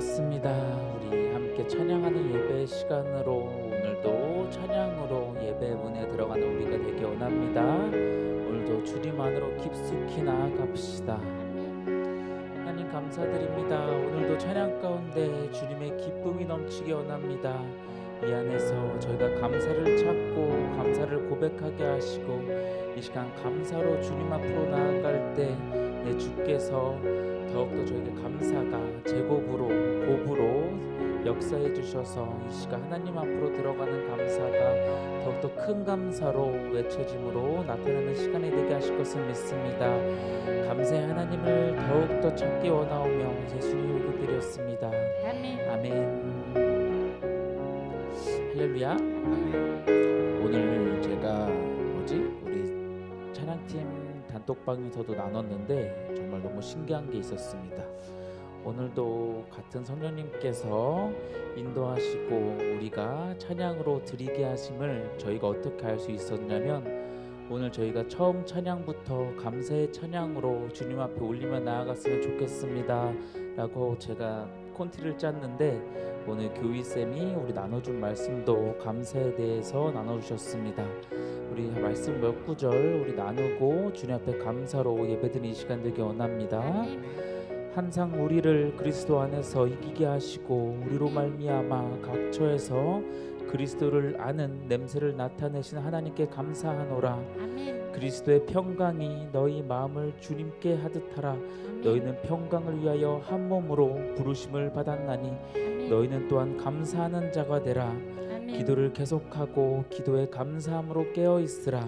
50분 다 되었습니다. 우리 함께 찬양하는 예배 시간으로 오늘도 찬양으로 예배 문에 들어가는 우리가 되기 원합니다. 오늘도 주님 안으로 깊숙이 나아갑시다. 하나님 감사드립니다. 오늘도 찬양 가운데 주님의 기쁨이 넘치기 원합니다. 이 안에서 저희가 감사를 찾고 감사를 고백하게 하시고 이 시간 감사로 주님 앞으로 나아갈 때 내 주께서 더욱더 저에게 감사가 제곱으로 곱으로 역사해 주셔서 이 시간 하나님 앞으로 들어가는 감사가 더욱더 큰 감사로 외쳐짐으로 나타나는 시간이 되게 하실 것을 믿습니다. 감사의 하나님을 더욱더 찾기 원하오며 예수님 이렇게 드렸습니다. 아멘. 아멘. 할렐루야. 오늘 제가 뭐지 우리 찬양팀 단톡방에서도 나눴는데 정말 너무 신기한 게 있었습니다. 오늘도 같은 성령님께서 인도하시고 우리가 찬양으로 드리게 하심을 저희가 어떻게 할수 있었냐면 오늘 저희가 처음 찬양부터 감사의 찬양으로 주님 앞에 올리며 나아갔으면 좋겠습니다. 라고 제가 콘티를 짰는데 오늘 교위 쌤이 우리 나눠준 말씀도 감사에 대해서 나눠주셨습니다. 우리 말씀 몇 구절 우리 나누고 주님 앞에 감사로 예배드리는 이 시간 되기 원합니다. 항상 우리를 그리스도 안에서 이기게 하시고 우리로 말미암아 각 처에서 그리스도를 아는 냄새를 나타내신 하나님께 감사하노라. 아멘. 그리스도의 평강이 너희 마음을 주님께 하듯하라. 너희는 평강을 위하여 한 몸으로 부르심을 받았나니. 너희는 또한 감사하는 자가 되라. 기도를 계속하고 기도에 감사함으로 깨어 있으라.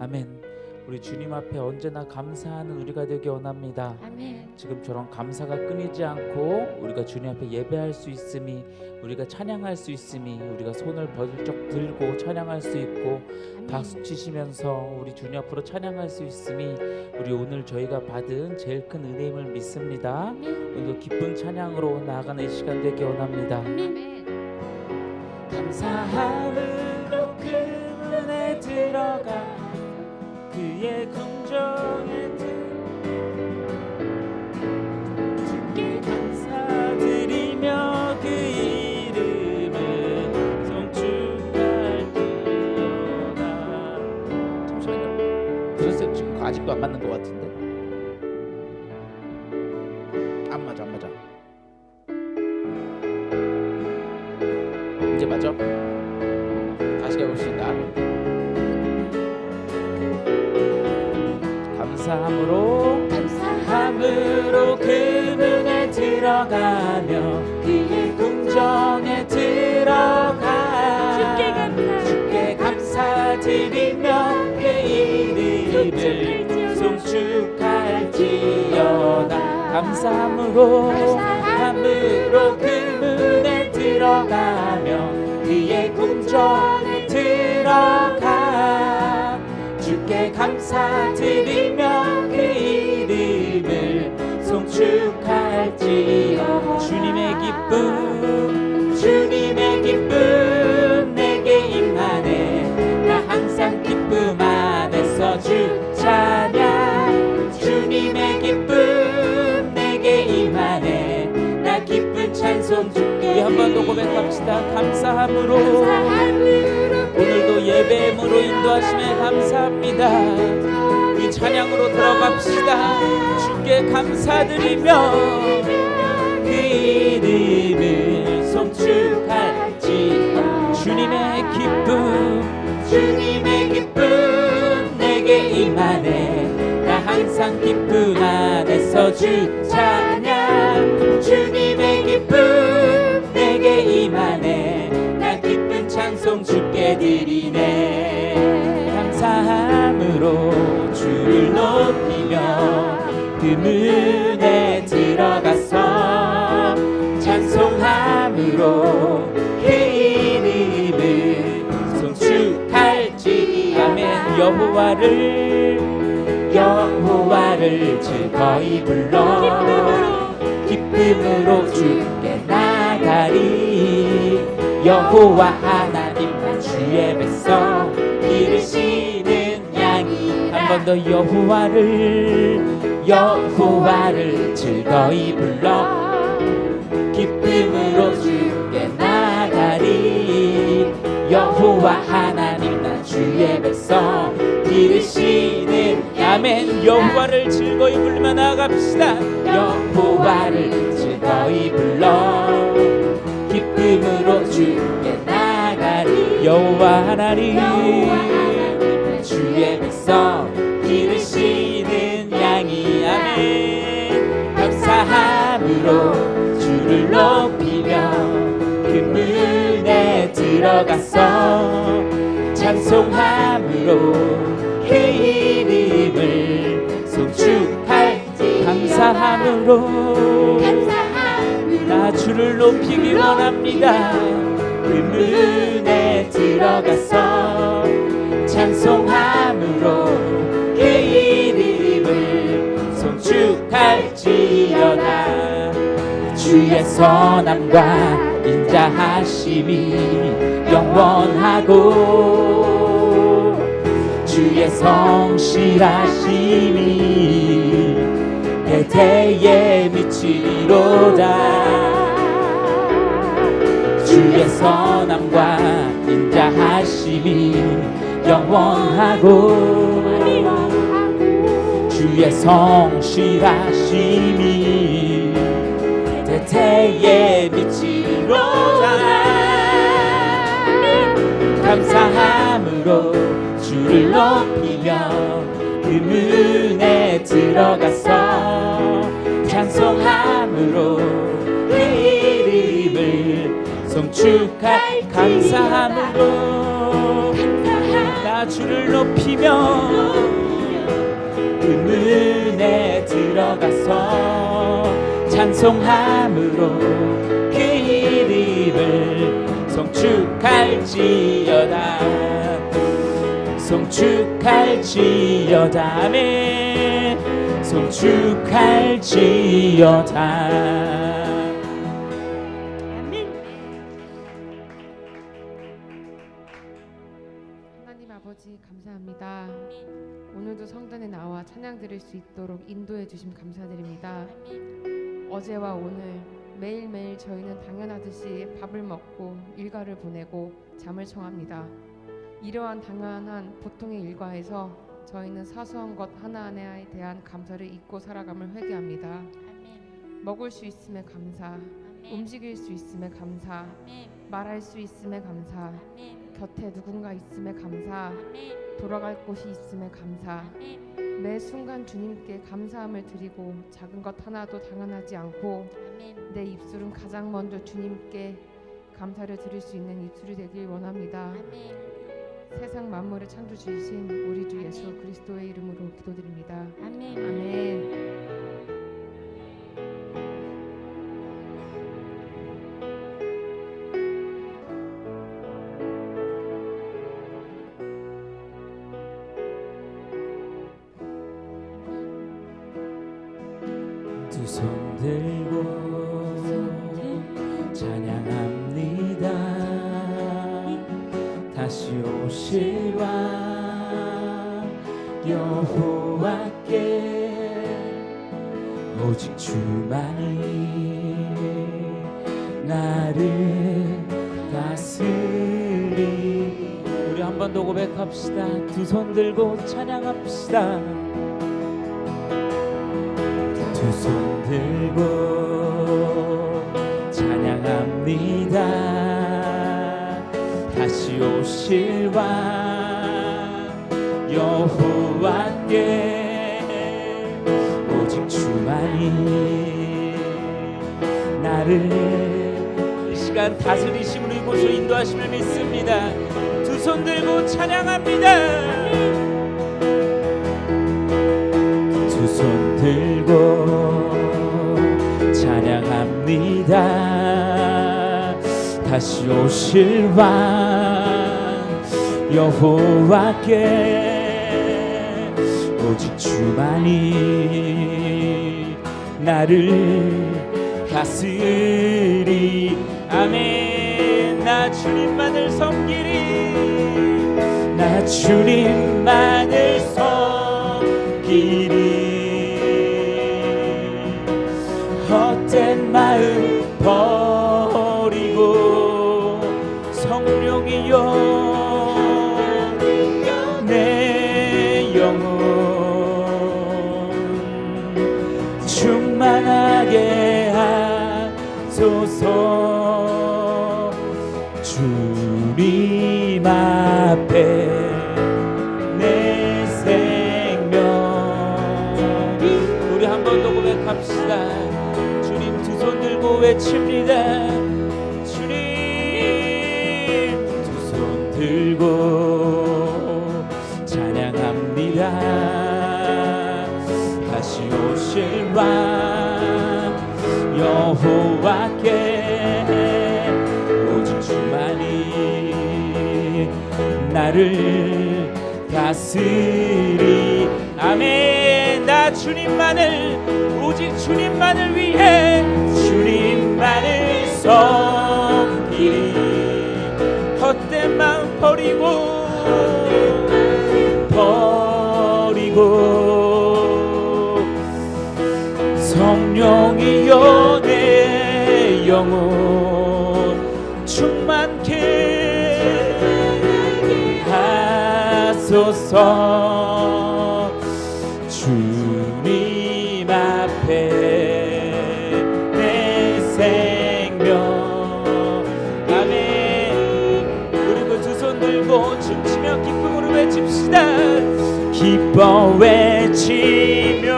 아멘. 우리 주님 앞에 언제나 감사하는 우리가 되기 원합니다. 아멘. 지금처럼 감사가 끊이지 않고 우리가 주님 앞에 예배할 수 있음이 우리가 찬양할 수 있음이 우리가 손을 벌쩍 들고 찬양할 수 있고 아멘. 박수 치시면서 우리 주님 앞으로 찬양할 수 있음이 우리 오늘 저희가 받은 제일 큰 은혜임을 믿습니다. 아멘. 오늘도 기쁜 찬양으로 나아가는 이 시간 되기 원합니다. 아멘. 감사함으 아직도 안 맞는 것 같은데 감사함으로 감사함으로 그 문에 들어가며 그의 궁정에 들어가 주께 감사. 주께 감사드리며 그 이름을 송축할지어다 감사함으로 감사함으로 그 문에 들어가며 그의 궁정에 들어가 주께 감사드리며 그 이름을 송축할지어 주님의 기쁨. 주님의 기쁨 내게 임하네. 나 항상 기쁨 안에서 주 찬양 주님의 기쁨 내게 임하네. 나 기쁜 찬송 주께 한번 더 고백합시다. 감사함으로. 예배임으로 인도하심에 감사합니다. 우리 찬양으로 들어갑시다. 주께 감사드리며 그 이름을 송축할지 주님의 기쁨 주님의 기쁨 내게 임하네. 나 항상 기쁨 안에서 주 찬양 주님의 기쁨 내게 임하네. 나 기쁜 찬송 주께 드리네 감사함으로 주를 높이며 그 문에 들어가서 찬송함으로 그 이름을 송축할지 아멘 여호와를 여호와를 즐거이 불러 기쁨으로 주께 나가리. 여호와 하나님만 주의 더 여호와를 여호와를 즐거이 불러. 기쁨으로 주께 나가리. 여호와 하나님 나 주의 백성 기르시는 아멘. 여호와를 즐거이 불러 나갑시다. 여호와를 즐거이 불러. 기쁨으로 주께 나가리. 여호와 하나님. 주의 백성 기르시는 양이 아멘. 감사함으로 주를 높이며 그 문에 들어가서 찬송함으로 그 이름을 송축할지. 감사함으로. 나 주를 높이기 원합니다. 그 문에 들어가서 찬송함으로 주의 선함과 인자하심이 영원하고 주의 성실하심이 대대에 미치리로다. 주의 선함과 인자하심이 영원하고 주의 성실하심이 대대에 미치리로다 감사함으로 주를 높이며 그 문에 들어가서 찬송함으로 그 이름을 송축할 감사함으로 나 주를 높이며 그 문에 들어가서 찬송함으로 그 이름을 송축할지어다 송축할지어다 아멘 송축할지어다 나와 찬양 드릴 수 있도록 인도해 주심 감사드립니다. 어제와 오늘 매일매일 저희는 당연하듯이 밥을 먹고 일과를 보내고 잠을 청합니다. 이러한 당연한 보통의 일과에서 저희는 사소한 것 하나하나에 대한 감사를 잊고 살아감을 회개합니다. 먹을 수 있음에 감사, 움직일 수 있음에 감사, 말할 수 있음에 감사, 곁에 누군가 있음에 감사, 돌아갈 곳이 있음에 감사. 매 순간 주님께 감사함을 드리고 작은 것 하나도 당연하지 않고 내 입술은 가장 먼저 주님께 감사를 드릴 수 있는 입술이 되길 원합니다. 세상 만물을 창조 주신 우리 주 예수 그리스도의 이름으로 기도드립니다. 아멘. 두 손 들고 찬양합니다. 다시 오실 왕 여호와께 오직 주만이 나를 다스리. 우리 한 번 더 고백합시다. 두 손 들고 찬양합시다 손 들고 찬양합니다. 다시 오실 왕 여호와께 오직 주만이 나를 이 시간 다스리심으로 이곳으로 인도하심을 믿습니다. 두 손 들고 찬양합니다. 두 손 들고 찬양합니다. 다시 오실 왕 여호와께 오직 주만이 나를 다스리. 아멘. 나 주님만을 섬기리 나 주님만을 섬기리 마음 버리고 성령이여 외칩니다. 주님 두 손 들고 찬양합니다. 다시 오실 왕 여호와께 오직 주만이 나를 다스리. 아멘. 나 주님만을 오직 주님만을 위해 주님만을 섬기리. 헛된 마음 버리고 버리고 성령이여 내 영혼 충만케 하소서 춤추며 기쁨으로 외칩시다. 기뻐 외치며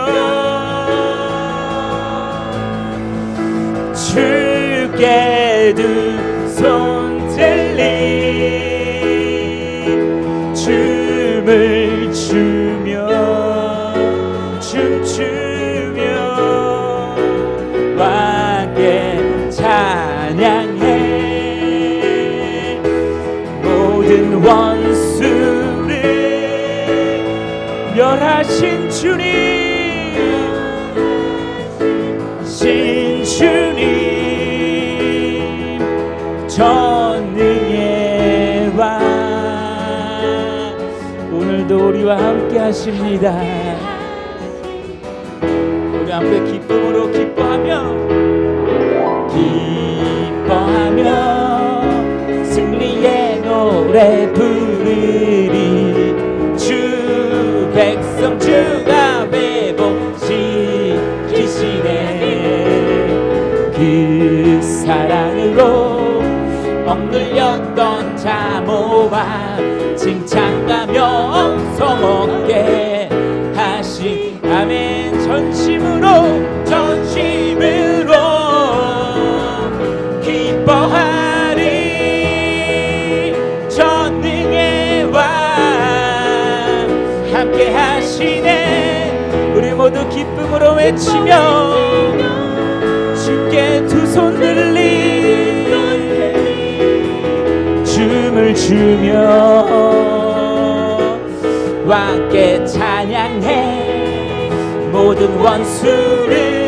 주께 두 손 신 주님 신 주님 전능의 왕 오늘도 우리와 함께 하십니다. 우리 함께 기쁨으로 기뻐하며 기뻐하며 승리의 노래 백 성 주가 회복시키시네. 그 사랑으로 억눌렸던 자모와 칭찬가며 모두 기쁨으로 외치며 주께 두 손 들리 춤을 추며 왕께 찬양해 모든 원수를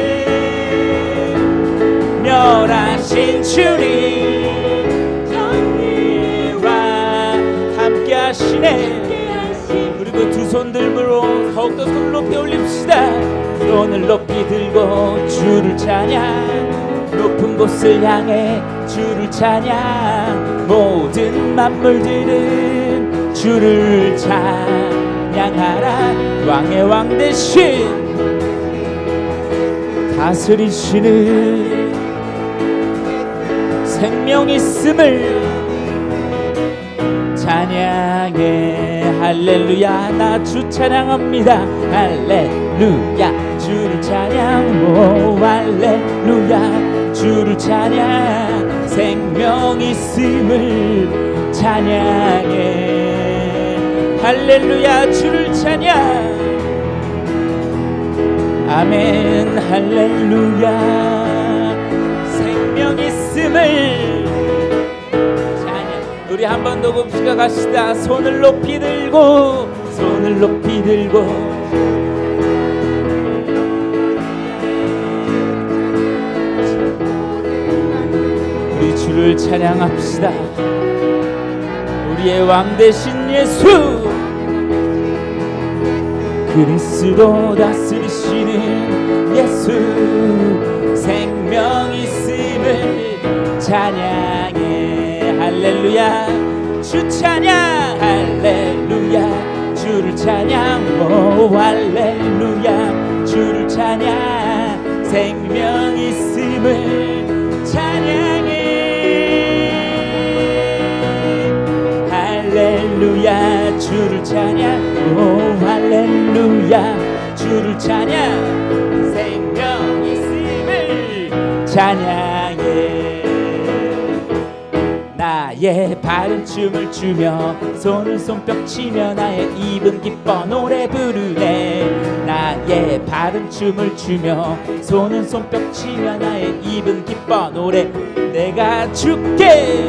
멸하신 주님 정의와 함께 하시네 그리고 두손 들므로 더욱더 손을 높이 올립시다. 손을 높이 들고 주를 찬양. 높은 곳을 향해 주를 찬양. 모든 만물들은 주를 찬양하라. 왕의 왕 대신 다스리시는 생명 있음을 찬양해 할렐루야 나 주 찬양합니다. 할렐루야 주를 찬양 오 할렐루야 주를 찬양. 생명 있음을 찬양해. 할렐루야 주를 찬양. 아멘 할렐루야. 생명 있음을 우리 한 번더 봅시다. 갑시다. 손을 높이 들고 손을 높이 들고. 우리 주를 찬양합시다. 우리의 왕 대신 예수. 그리스도 다스리시는 예수 할렐루야. 주 찬양 할렐루야. 주를 찬양 오 할렐루야. 주를 찬양 생명 있음을 찬양해. 할렐루야. 주를 찬양 오 할렐루야. 주를 찬양 생명 있음을 찬양 나의 발은 춤을 추며 손을 손뼉 치며 나의 입은 기뻐 노래 부르네. 나의 발은 춤을 추며 손은 손뼉 치며 나의 입은 기뻐 노래. 내가 죽게.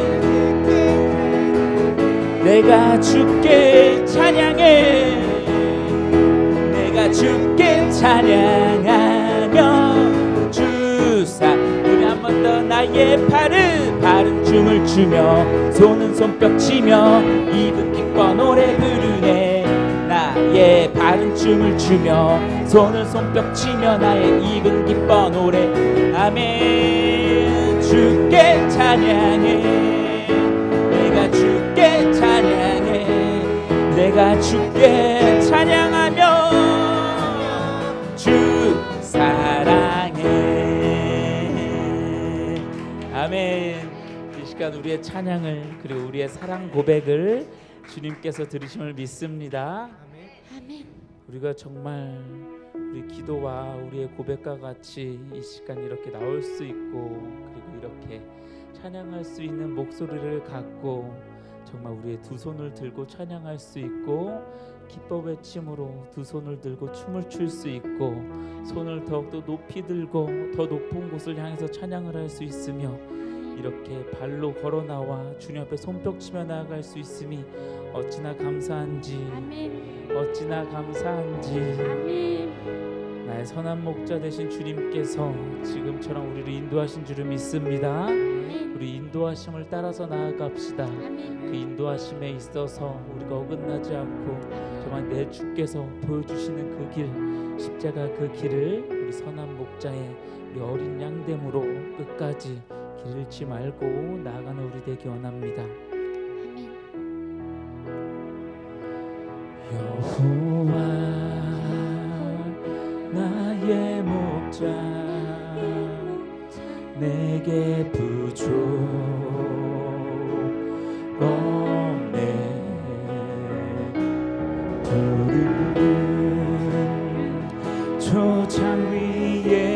내가 죽게. 찬양해. 내가 죽게. 찬양하 나의 발은 발은 춤을 추며 손은 손뼉 치며 입은 기뻐 노래 부르네. 나의 발은 춤을 추며 손은 손뼉 치며 나의 입은 기뻐 노래. 아멘. 주께 찬양해. 내가 주께 찬양해. 내가 주께 찬양하 시간 우리의 찬양을 그리고 우리의 사랑 고백을 주님께서 들으심을 믿습니다 아멘. 우리가 정말 우리 기도와 우리의 고백과 같이 이 시간 이렇게 나올 수 있고 그리고 이렇게 찬양할 수 있는 목소리를 갖고 정말 우리의 두 손을 들고 찬양할 수 있고 기뻐 외침으로 두 손을 들고 춤을 출 수 있고 손을 더욱더 높이 들고 더 높은 곳을 향해서 찬양을 할 수 있으며 이렇게 발로 걸어 나와 주님 앞에 손뼉치며 나아갈 수 있음이 어찌나 감사한지 아멘. 어찌나 감사한지 아멘. 나의 선한 목자 되신 주님께서 지금처럼 우리를 인도하신 줄을 믿습니다. 아멘. 우리 인도하심을 따라서 나아갑시다. 아멘. 그 인도하심에 있어서 우리가 어긋나지 않고 정말 내 주께서 보여주시는 그 길, 십자가 그 길을 우리 선한 목자의 우리 어린 양됨으로 끝까지 길 잃지 말고 나아가는 우리 되기 원합니다. 여호와 나의 목자 내게 부족 없네 푸른 초장 위에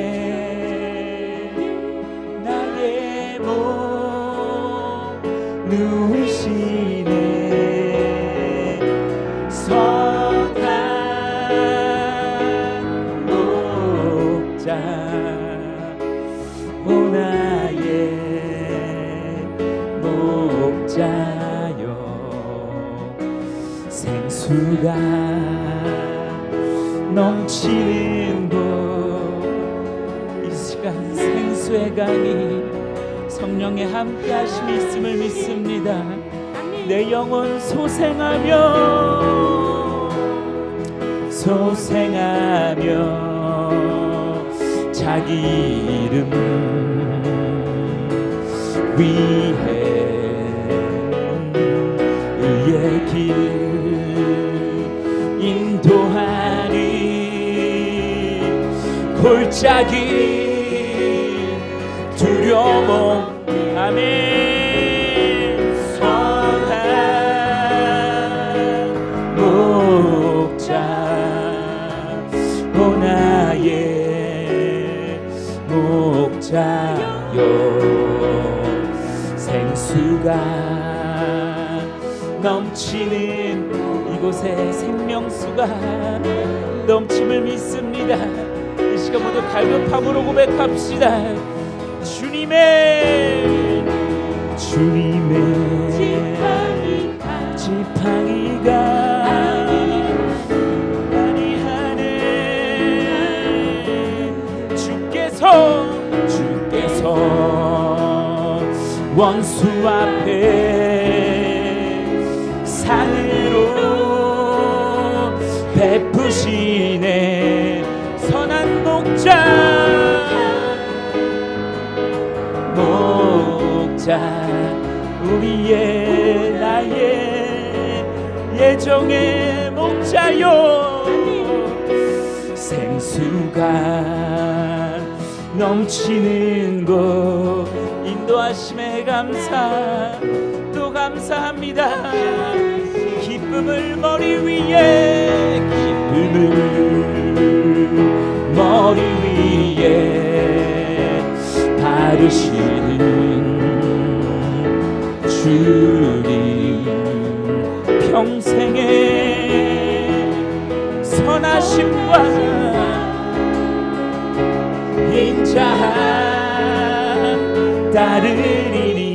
성령의 함께 하심이 있음을 믿습니다. 내 영혼 소생하며 소생하며 자기 이름 위해 의의 길 인도하니 골짜기 넘치는 이곳에 생명수가 넘침을 믿습니다. 이 시간 모두 갈급함으로 고백합시다. 주님의 주님의 지팡이가 예정의 목자요 생수가 넘치는 곳 인도하심에 감사 또 감사합니다. 기쁨을 머리 위에 기쁨을 머리 위에 바르시는 주님 평생의 선하심과 인자함 따르리니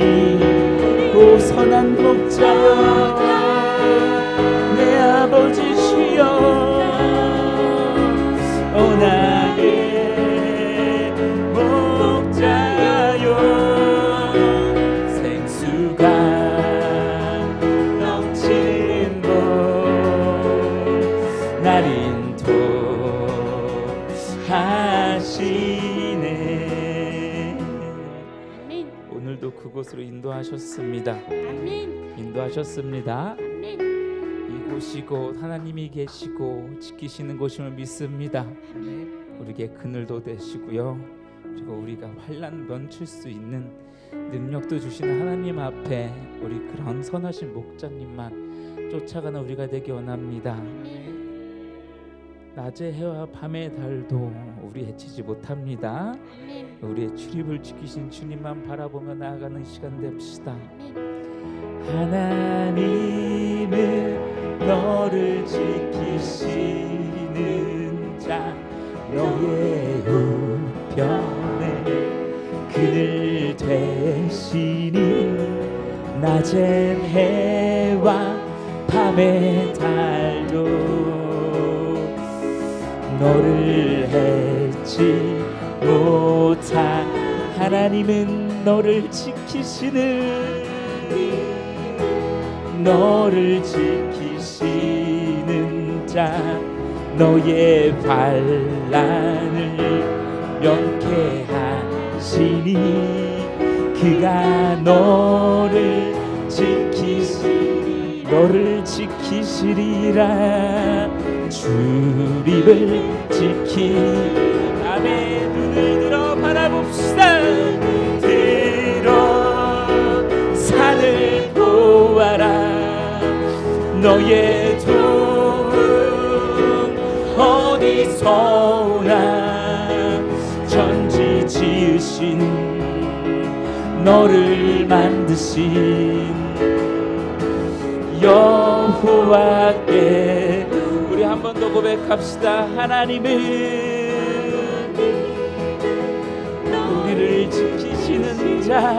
오 선한 목자 그곳으로 인도하셨습니다. 아멘. 인도하셨습니다. 아멘. 이곳이 곧 하나님이 계시고 지키시는 곳임을 믿습니다. 우리에게 그늘도 되시고요. 그리고 우리가 환란 멈출 수 있는 능력도 주시는 하나님 앞에 우리 그런 선하신 목자님만 쫓아가는 우리가 되기 원합니다. 낮의 해와 밤의 달도 우리 해치지 못합니다. 우리의 출입을 지키신 주님만 바라보며 나아가는 시간 됩시다. 하나님은 너를 지키시는 자 너의 우편에 그늘 되시니 낮엔 해와 밤의 달도 너를 해치 못한 하나님은 너를 지키시는 너를 지키시는 자 너의 반란을 명쾌하시니 그가 너를 지키시 너를 지키시리라. 주립을 지키. 남의 눈을 들어 바라봅시다. 들어 산을 보아라. 너의 도움 어디서 오나 전지 지으신 너를 만드신 여호와께 우리 한 번 더 고백합시다. 하나님은 우리를 지키시는 자.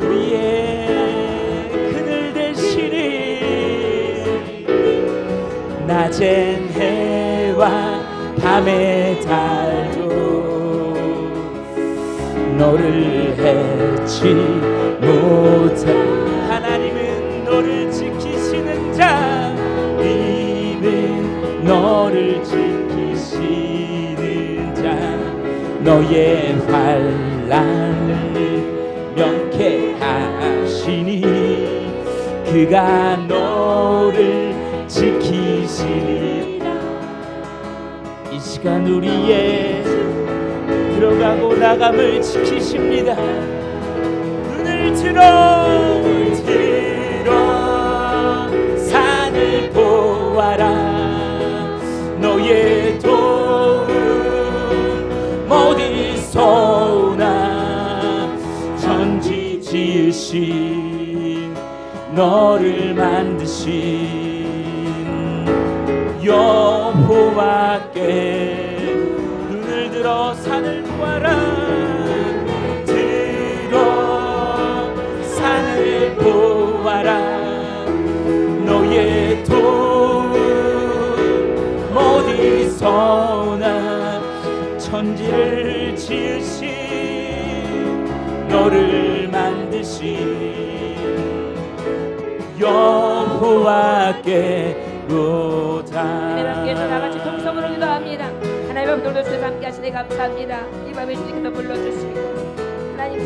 우리의 그늘 대신이 낮엔 해와 밤의 달도 너를 해치 하나님은 너를 지키시는 자 님은 너를 지키시는 자 너의 환란을 명쾌하시니 그가 너를 지키시니 이 시간 우리의 들어가고 나감을 지키십니다. 눈을 들어 보아라. 너의 도움 어디서 오나 천지 지으신 너를 만드신 여호와께 눈을 들어 산을 보아라 천지를 지으신 너를 만드신 여호와께 하나님 함께해서 다 같이 로다 동성으로 기도합니다. 하나님 앞에 돌려주셔서 함께 하시니 감사합니다. 이 밤에 주님께서 불러주시고